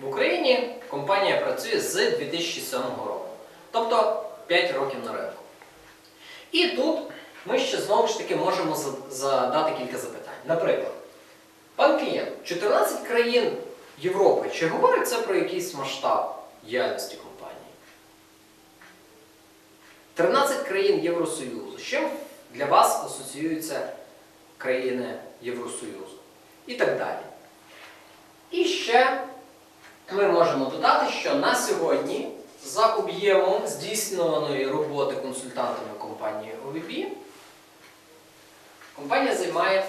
В Україні компанія працює з 2007 року, тобто 5 років на ринку. І тут ми ще знову ж таки можемо задати кілька запитань. Наприклад, пан клієнт, 14 країн Європи, чи говорить це про якийсь масштаб діяльності компанії? 13 країн Євросоюзу. З чим для вас асоціюються країни Євросоюзу? І так далі. І ще ми можемо додати, що на сьогодні за об'ємом здійснюваної роботи консультантами компанії OVB компанія займає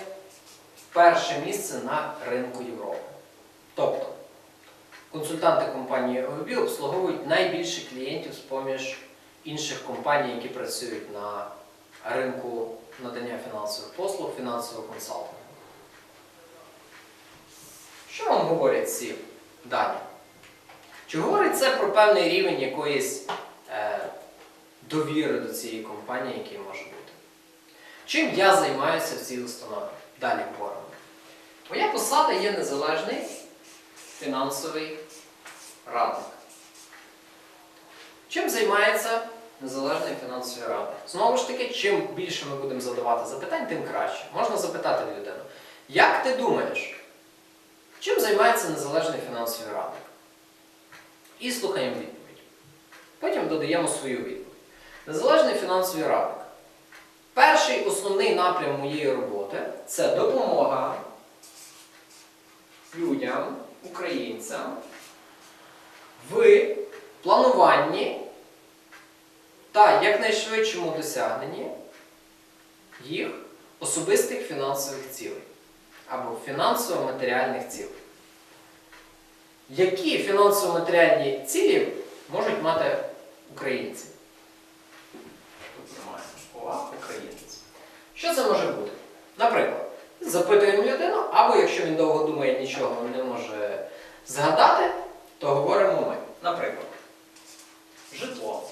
перше місце на ринку Європи. Тобто консультанти компанії OVB обслуговують найбільше клієнтів з-поміж інших компаній, які працюють на ринку надання фінансових послуг, фінансового консалтингу. Що вам говорять ці дані? Чи говорить це про певний рівень якоїсь е, довіри до цієї компанії, який може бути? Чим я займаюся в цій установі? Далі говоримо. Моя посада є незалежний фінансовий радник. Чим займається незалежний фінансовий радник? Знову ж таки, чим більше ми будемо задавати запитань, тим краще. Можна запитати людину, як ти думаєш, чим займається незалежний фінансовий радник? І слухаємо відповідь. Потім додаємо свою відповідь. Незалежний фінансовий радник. Перший основний напрям моєї роботи це допомога людям, українцям в плануванні та якнайшвидшому досягненні їх особистих фінансових цілей або фінансово-матеріальних цілей. Які фінансово-матеріальні цілі можуть мати українці? Слова українець. Що це може бути? Наприклад, запитуємо людину, або якщо він довго думає, нічого не може згадати, то говоримо ми. Наприклад, житло.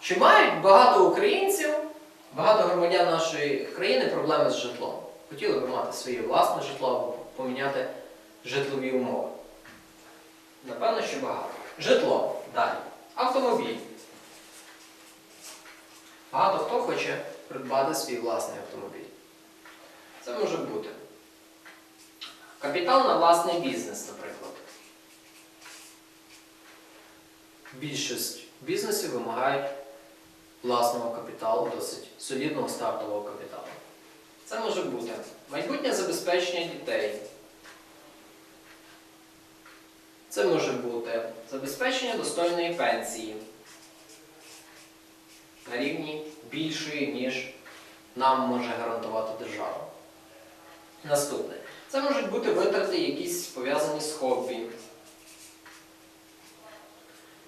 Чи мають багато українців, багато громадян нашої країни проблеми з житлом? Хотіли би мати своє власне житло або поміняти житлові умови? Напевно, що багато. Житло. Далі. Автомобіль. Багато хто хоче придбати свій власний автомобіль. Це може бути капітал на власний бізнес, наприклад. Більшість бізнесів вимагають власного капіталу, досить солідного стартового капіталу. Це може бути майбутнє забезпечення дітей. Це може бути забезпечення достойної пенсії на рівні більшої, ніж нам може гарантувати держава. Наступне. Це можуть бути витрати якісь пов'язані з хобі.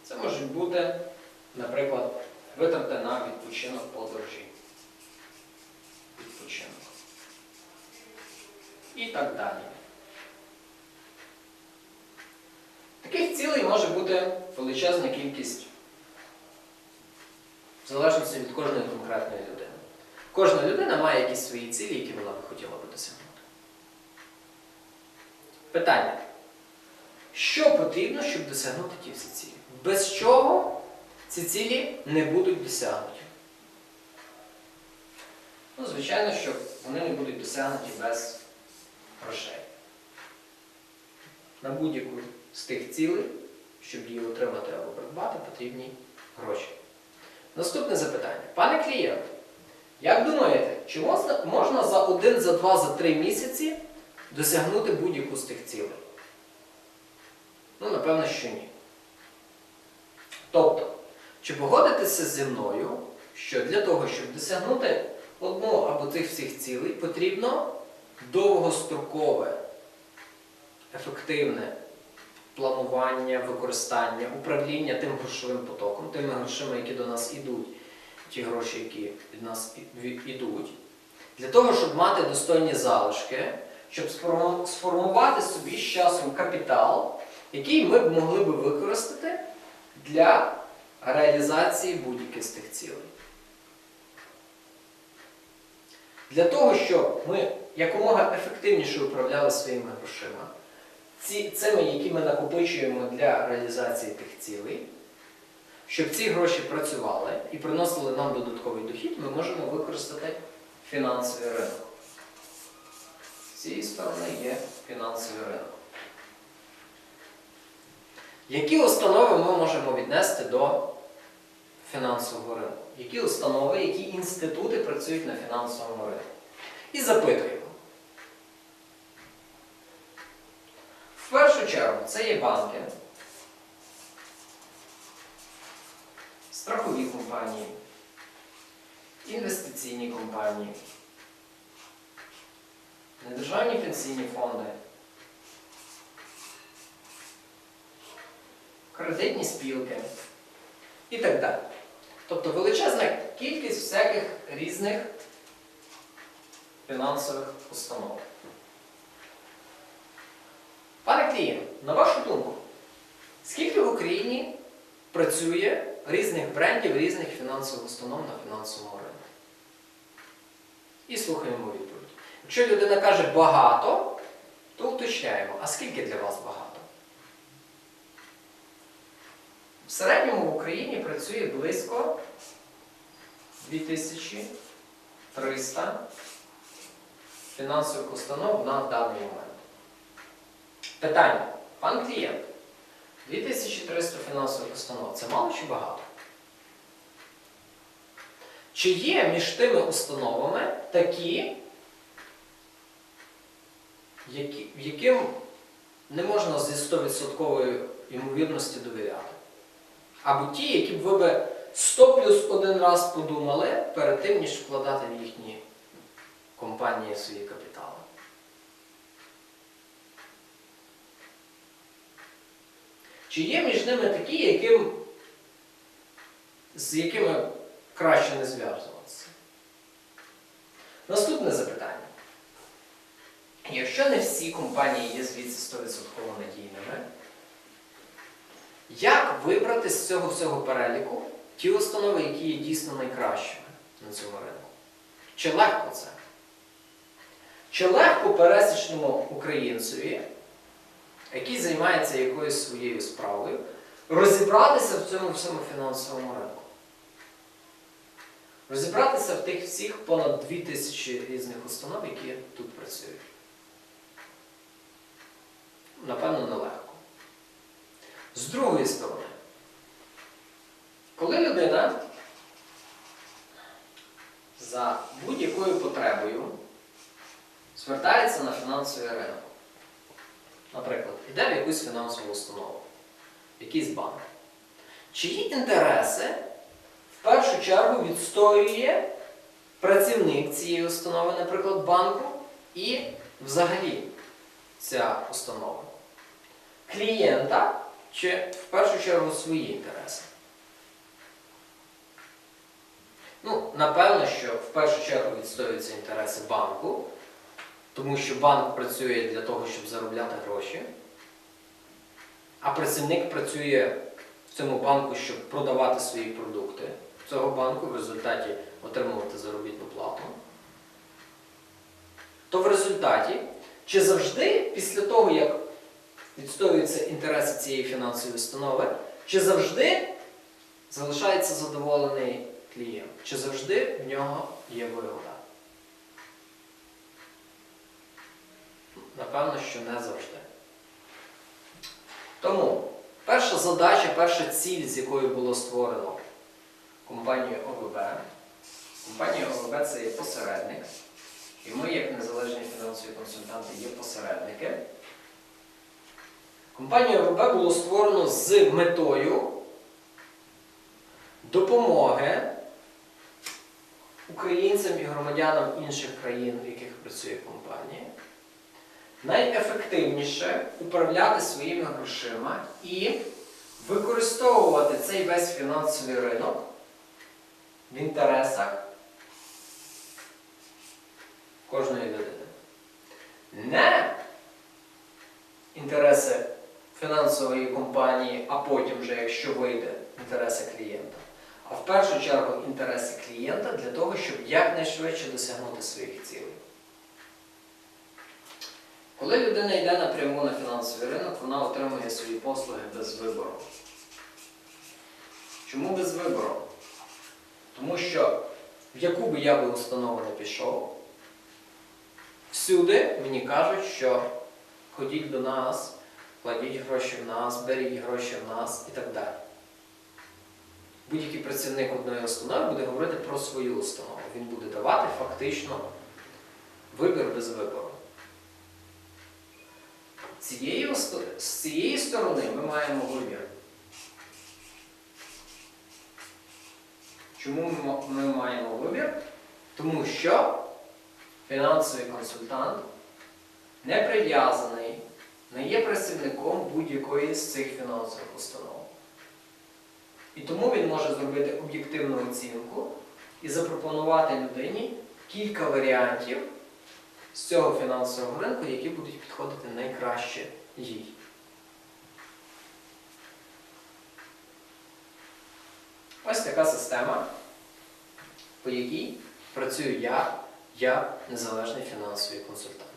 Це можуть бути, наприклад, витрати на відпочинок подорожі. Відпочинок. І так далі. Таких цілей може бути величезна кількість в залежності від кожної конкретної людини. Кожна людина має якісь свої цілі, які вона би хотіла би досягнути. Питання. Що потрібно, щоб досягнути ті всі цілі? Без чого ці цілі не будуть досягнуті? Ну, звичайно, що вони не будуть досягнуті без грошей. На будь-яку з тих цілей, щоб її отримати або придбати, потрібні гроші. Наступне запитання. Пане клієнт, як думаєте, чи можна, за один, за два, за три місяці досягнути будь-яку з тих цілей? Ну, напевно, що ні. Тобто, чи погодитеся зі мною, що для того, щоб досягнути одну або тих всіх цілей, потрібно довгострокове, ефективне планування, використання, управління тим грошовим потоком, тими грошима, які до нас ідуть, ті гроші, які від нас ідуть, для того, щоб мати достойні залишки, щоб сформувати собі з часом капітал, який ми б могли би використати для реалізації будь-яких з тих цілей. Для того, щоб ми якомога ефективніше управляли своїми грошима, ці, цими, які ми накопичуємо для реалізації тих цілей, щоб ці гроші працювали і приносили нам додатковий дохід, ми можемо використати фінансовий ринок. З цієї сторони є фінансовий ринок. Які установи ми можемо віднести до фінансового ринку? Які установи, які інститути працюють на фінансовому ринку? І запитуємо. В першу чергу це є банки, страхові компанії, інвестиційні компанії, недержавні пенсійні фонди, кредитні спілки. І так далі. Тобто величезна кількість всяких різних фінансових установ. Клієнт, на вашу думку, скільки в Україні працює різних брендів, різних фінансових установ на фінансовому ринку? І слухаємо відповідь. Якщо людина каже багато, то уточняємо, а скільки для вас багато? В середньому в Україні працює близько 2300 фінансових установ на даний момент. Питання. Пан клієнт. 2300 фінансових установ це мало чи багато? Чи є між тими установами такі, які, яким не можна зі 100% ймовірності довіряти? Або ті, які б ви би 100 плюс один раз подумали перед тим, ніж вкладати в їхні компанії свої капітали? Чи є між ними такі, яким, з якими краще не зв'язуватися? Наступне запитання. Якщо не всі компанії є звідси 100% надійними, як вибрати з цього всього переліку ті установи, які є дійсно найкращими на цьому ринку? Чи легко це? Чи легко пересічному українцеві, який займається якоюсь своєю справою, розібратися в цьому всьому фінансовому ринку? Розібратися в тих всіх понад 2000 різних установ, які тут працюють. Напевно, нелегко. З другої сторони, коли людина за будь-якою потребою звертається на фінансовий ринок, наприклад, йде в якусь фінансову установу, якийсь банк, чиї інтереси в першу чергу відстоює працівник цієї установи, наприклад, банку, і взагалі ця установа. Клієнта чи в першу чергу свої інтереси? Ну, напевно, що в першу чергу відстоюються інтереси банку, тому що банк працює для того, щоб заробляти гроші, а працівник працює в цьому банку, щоб продавати свої продукти цього банку, в результаті отримувати заробітну плату. То в результаті, чи завжди після того, як відстоюються інтереси цієї фінансової установи, чи завжди залишається задоволений клієнт, чи завжди в нього є вигода? Напевно, що не завжди. Тому перша задача, перша ціль, з якою було створено компанію ОВБ. Компанія ОВБ це є посередник. І ми, як незалежні фінансові консультанти, є посередники. Компанію ОВБ було створено з метою допомоги українцям і громадянам інших країн, в яких працює компанія, найефективніше управляти своїми грошима і використовувати цей весь фінансовий ринок в інтересах кожної людини. Не інтереси фінансової компанії, а потім вже, якщо вийде, інтереси клієнта. А в першу чергу інтереси клієнта для того, щоб якнайшвидше досягнути своїх цілей. Коли людина йде напряму на фінансовий ринок, вона отримує свої послуги без вибору. Чому без вибору? Тому що в яку би я би установу не пішов, всюди мені кажуть, що ходіть до нас, кладіть гроші в нас, беріть гроші в нас і так далі. Будь-який працівник одної установи буде говорити про свою установу. Він буде давати фактично вибір без вибору. Цієї, з цієї сторони ми маємо вибір. Чому ми маємо вибір? Тому що фінансовий консультант не прив'язаний, не є працівником будь-якої з цих фінансових установ. І тому він може зробити об'єктивну оцінку і запропонувати людині кілька варіантів з цього фінансового ринку, які будуть підходити найкраще їй. Ось така система, по якій працюю я, як незалежний фінансовий консультант.